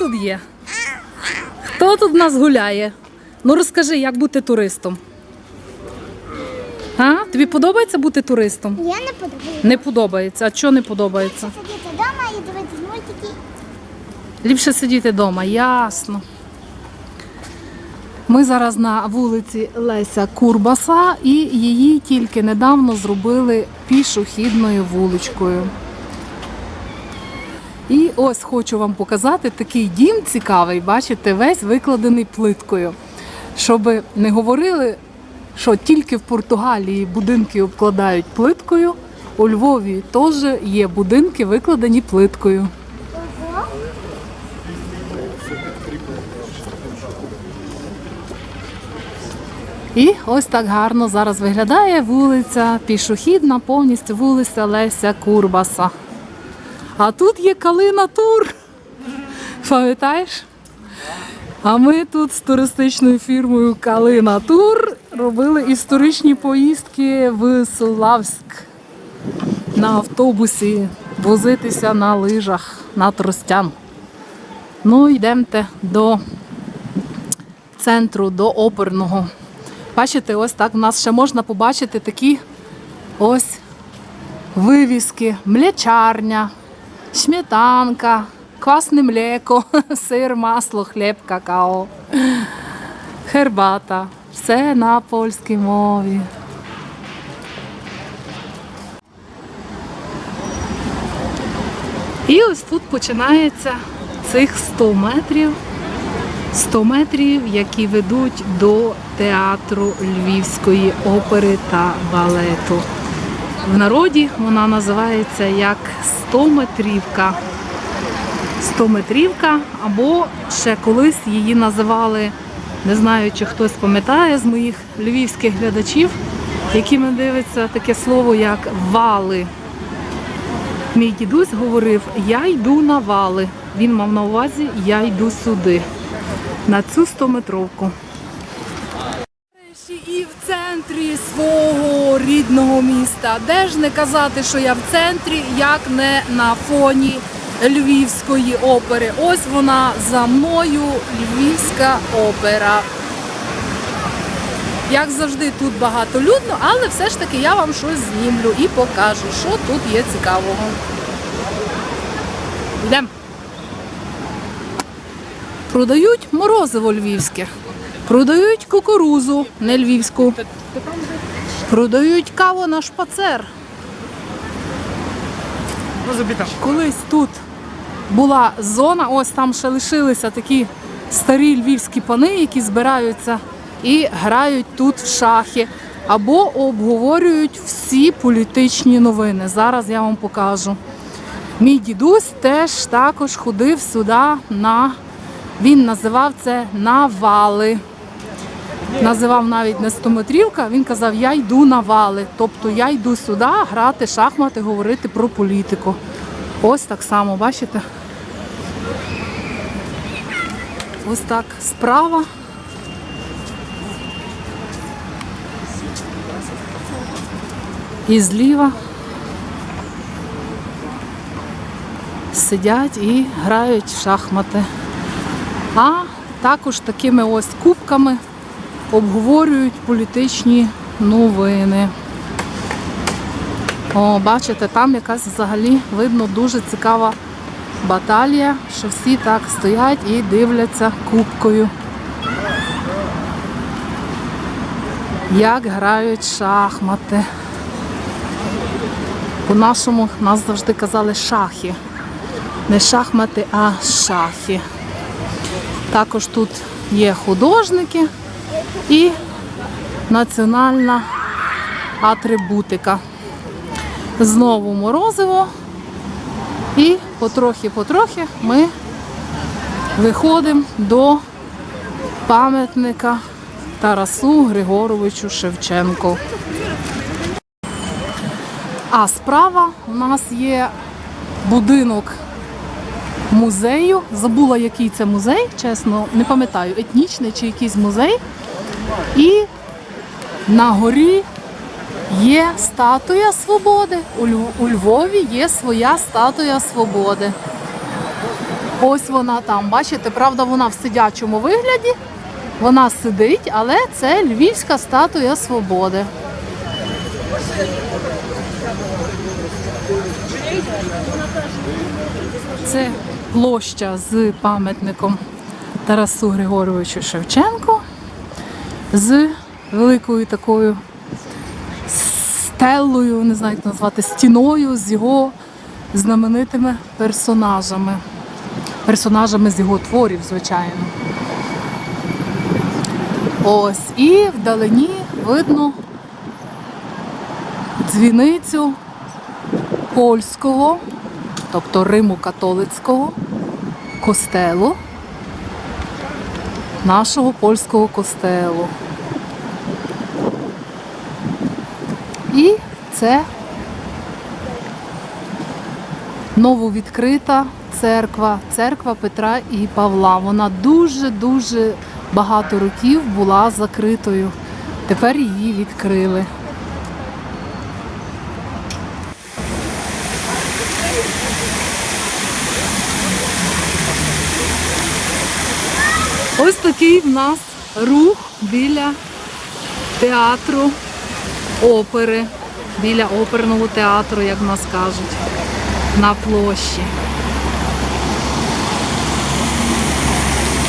Тут є? Хто тут в нас гуляє? Ну розкажи, як бути туристом. А? Тобі подобається бути туристом? Я не подобаюся. Не подобається. А чого не подобається? Сидіти вдома і дивитись мультики. Ліпше сидіти вдома, ясно. Ми зараз на вулиці Леся Курбаса і її тільки недавно зробили пішохідною вуличкою. І ось хочу вам показати такий дім цікавий, бачите, весь викладений плиткою. Щоб не говорили, що тільки в Португалії будинки обкладають плиткою, у Львові теж є будинки, викладені плиткою. І ось так гарно зараз виглядає вулиця пішохідна, повністю вулиця Леся Курбаса. А тут є Калина Тур. Пам'ятаєш? А ми тут з туристичною фірмою Калина Тур робили історичні поїздки в Славськ на автобусі, возитися на лижах на Тростян. Ну, йдемте до центру, до оперного. Бачите, ось так в нас ще можна побачити такі ось вивіски, млячарня, сметанка, квасне млеко, сир, масло, хліб, какао, хербата. Все на польській мові. І ось тут починається цих 100 метрів 100 метрів, які ведуть до театру Львівської опери та балету. В народі вона називається як 100-метрівка. 100-метрівка, або ще колись її називали, не знаю, чи хтось пам'ятає з моїх львівських глядачів, мене дивиться таке слово, як вали. Мій дідусь говорив: Я йду на вали. Він мав на увазі Я йду сюди на цю 100-метровку. І в центрі свого рідного міста. Де ж не казати, що я в центрі, як не на фоні Львівської опери. Ось вона за мною Львівська опера. Як завжди, тут багатолюдно, але все ж таки я вам щось знімлю і покажу, що тут є цікавого. Йдемо. Продають морозиво львівське, продають кукурузу не львівську, продають каву на шпацер. Колись тут була зона, ось там ще лишилися такі старі львівські пани, які збираються і грають тут в шахи або обговорюють всі політичні новини. Зараз я вам покажу. Мій дідусь теж також ходив сюди на він називав це навали. Називав навіть не стометрівка, він казав, я йду на вали. Тобто я йду сюди грати шахмати, говорити про політику. Ось так само, бачите? Ось так справа. І зліва сидять і грають в шахмати. А також такими ось кубками обговорюють політичні новини. О, бачите, там якась взагалі видно дуже цікава баталія, що всі так стоять і дивляться кубкою. Як грають шахмати. У нашому нас завжди казали шахи. Не шахмати, а шахи. Також тут є художники і національна атрибутика. Знову морозиво. І потрохи-потрохи ми виходимо до пам'ятника Тарасу Григоровичу Шевченку. А справа у нас є будинок музею. Забула, який це музей, чесно, не пам'ятаю, етнічний чи якийсь музей. І на горі є статуя свободи. У Львові є своя статуя свободи. Ось вона там, бачите, правда, вона в сидячому вигляді. Вона сидить, але це львівська статуя свободи. Це площа з пам'ятником Тарасу Григоровичу Шевченку з великою такою стелою, не знаю як назвати, стіною з його знаменитими персонажами. Персонажами з його творів, звичайно. Ось, і вдалині видно дзвіницю польського, тобто Риму католицького костелу, нашого польського костелу. І це нововідкрита церква, церква Петра і Павла. Вона дуже-дуже багато років була закритою. Тепер її відкрили. Ось такий в нас рух біля театру опери, біля оперного театру, як в нас кажуть, на площі.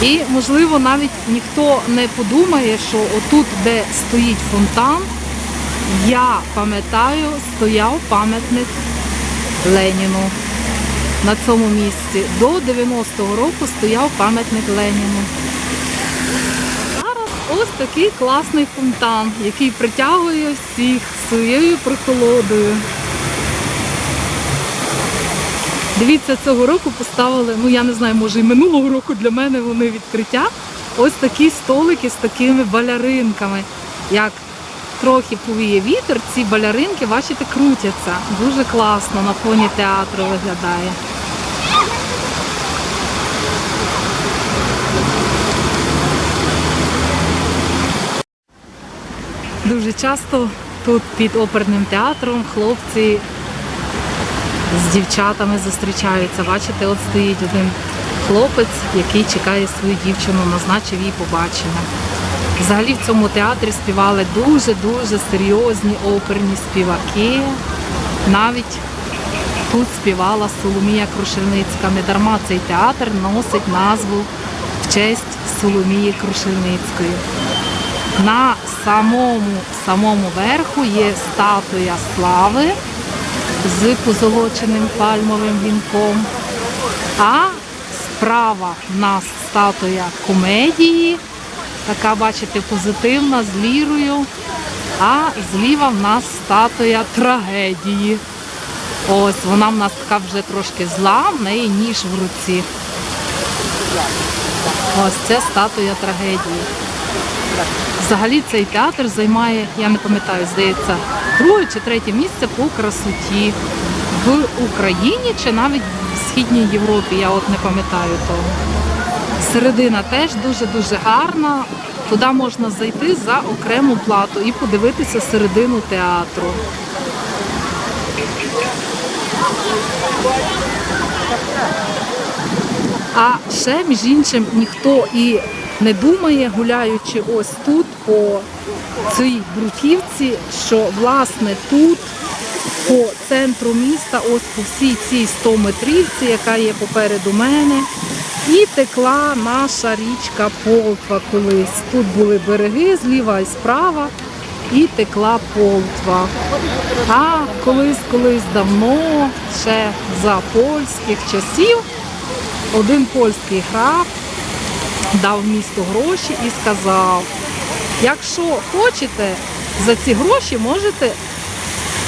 І, можливо, навіть ніхто не подумає, що отут, де стоїть фонтан, я пам'ятаю, стояв пам'ятник Леніну. На цьому місці. До 90-го року стояв пам'ятник Леніну. Ось такий класний фонтан, який притягує всіх своєю прохолодою. Дивіться, цього року поставили, ну я не знаю, може і минулого року для мене вони відкриття. Ось такі столики з такими баляринками. Як трохи повіє вітер, ці баляринки, бачите, крутяться. Дуже класно на фоні театру виглядає. Дуже часто тут під оперним театром хлопці з дівчатами зустрічаються. Бачите, от стоїть один хлопець, який чекає свою дівчину, назначив їй побачення. Взагалі в цьому театрі співали дуже-дуже серйозні оперні співаки. Навіть тут співала Соломія Крушельницька. Недарма цей театр носить назву в честь Соломії Крушельницької. На самому самому верху є статуя слави з позолоченим пальмовим вінком. А справа в нас статуя комедії, така, бачите, позитивна, з лірою. А зліва в нас статуя трагедії. Ось вона в нас така вже трошки зла, в неї ніж в руці. Ось це статуя трагедії. Взагалі цей театр займає, я не пам'ятаю, здається, друге чи третє місце по красоті в Україні чи навіть в Східній Європі, я от не пам'ятаю того. Середина теж дуже-дуже гарна. Туди можна зайти за окрему плату і подивитися середину театру. А ще, між іншим, ніхто і не думає, гуляючи ось тут по цій бруківці, що власне тут по центру міста, ось по всій цій 100 метрівці, яка є попереду мене, і текла наша річка Полтва колись. Тут були береги зліва і справа, і текла Полтва. А колись, колись давно, ще за польських часів, один польський граф дав місту гроші і сказав, якщо хочете, за ці гроші можете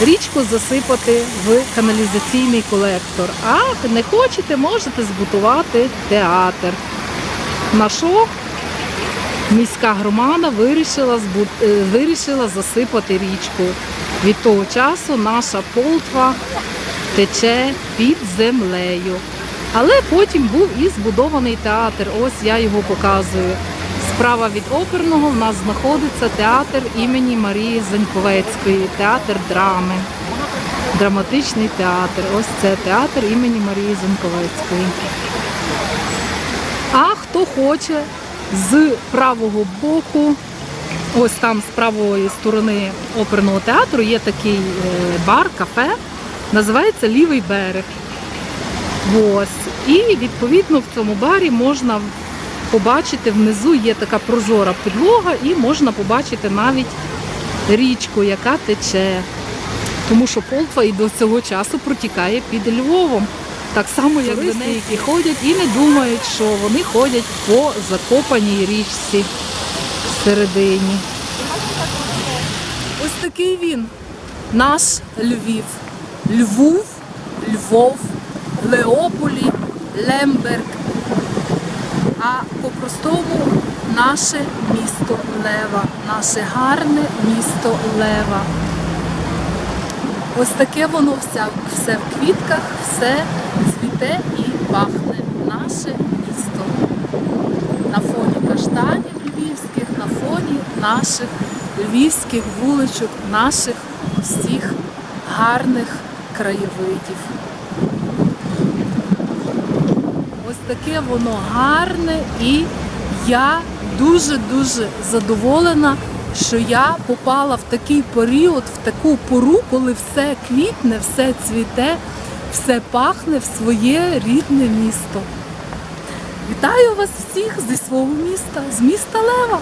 річку засипати в каналізаційний колектор, а не хочете, можете збудувати театр. На що міська громада вирішила, збу- е, вирішила засипати річку. Від того часу наша полтва тече під землею. Але потім був і збудований театр. Ось я його показую. Справа від оперного в нас знаходиться театр імені Марії Заньковецької, театр драми. Драматичний театр. Ось це театр імені Марії Заньковецької. А хто хоче з правого боку, ось там з правої сторони оперного театру є такий е, бар, кафе, називається Лівий берег. Ось. І відповідно в цьому барі можна побачити внизу є така прозора підлога, і можна побачити навіть річку, яка тече. Тому що Полтва і до цього часу протікає під Львовом. Так само, як туристи, які ходять і не думають, що вони ходять по закопаній річці всередині. Ось такий він, наш Львів. Львов, Львов, Леополі, Лемберг. А по-простому наше місто Лева, наше гарне місто Лева. Ось таке воно все, все в квітках, все цвіте і пахне. Наше місто. На фоні каштанів львівських, на фоні наших львівських вуличок, наших всіх гарних краєвидів. Ось таке воно гарне і я дуже-дуже задоволена, що я попала в такий період, в таку пору, коли все квітне, все цвіте, все пахне в своє рідне місто. Вітаю вас всіх зі свого міста, з міста Лева.